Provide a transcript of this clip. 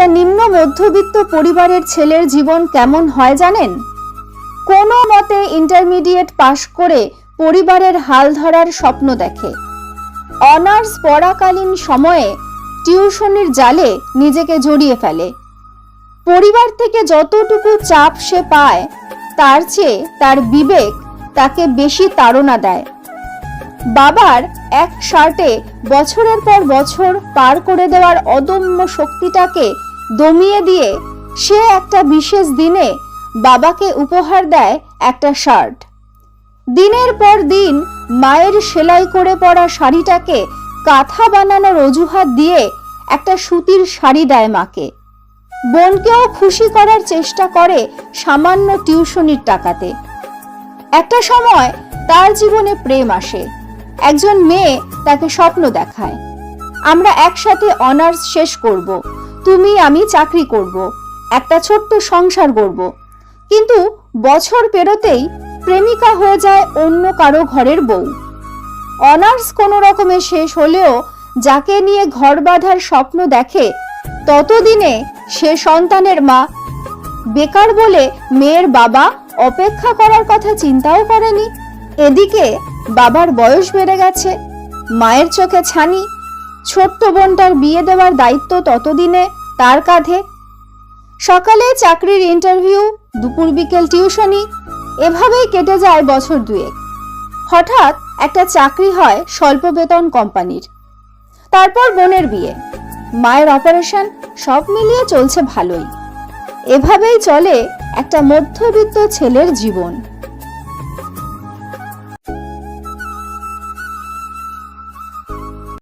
একটা নিম্ন মধ্যবিত্ত পরিবারের ছেলের জীবন কেমন হয় জানেন? কোনো মতে ইন্টারমিডিয়েট পাশ করে পরিবারের হাল ধরার স্বপ্ন দেখে। অনার্স পড়াকালীন সময়ে টিউশনির জালে নিজেকে জড়িয়ে ফেলে। পরিবার থেকে যতটুকু চাপ সে পায়, তার চেয়ে তার বিবেক তাকে বেশি তাড়না দেয়। বাবার এক শার্টে বছরের পর বছর পার করে দেওয়ার অদম্য শক্তিটাকে দমিয়ে দিয়ে সে একটা বিশেষ দিনে বাবাকে উপহার দেয় একটা শার্ট। দিনের পর দিন মায়ের সেলাই করে পরা শাড়িটাকে কাঁথা বানানোর অজুহাত দিয়ে একটা সুতির শাড়ি দেয় মাকে। বোনকেও খুশি করার চেষ্টা করে সামান্য টিউশনির টাকাতে। একটা সময় তার জীবনে প্রেম আসে। একজন মেয়ে তাকে স্বপ্ন দেখায়। আমরা একসাথে অনার্স শেষ করব। তুমি আমি চাকরি করব, একটা ছোট্ট সংসার গড়ব। কিন্তু বছর পেরোতেই প্রেমিকা হয়ে যায় অন্য কারও ঘরের বউ। অনার্স কোনো রকমে শেষ হলেও যাকে নিয়ে ঘর বাঁধার স্বপ্ন দেখে, ততদিনে সে সন্তানের মা। বেকার বলে মেয়ের বাবা অপেক্ষা করার কথা চিন্তাও করেনি। এদিকে বাবার বয়স বেড়ে গেছে, মায়ের চোখে ছানি ছোট্ট বোনটার বিয়ে দেওয়ার দায়িত্ব ততদিনে তার কাঁধে। সকালে চাকরির ইন্টারভিউ দুপুর বিকেল টিউশনি, এভাবেই কেটে যায় বছর দুয়েক। হঠাৎ একটা চাকরি হয় স্বল্প বেতন কোম্পানির। তারপর বোনের বিয়ে। মায়ের অপারেশন সব মিলিয়ে চলছে ভালোই। এভাবেই চলে একটা মধ্যবিত্ত ছেলের জীবন।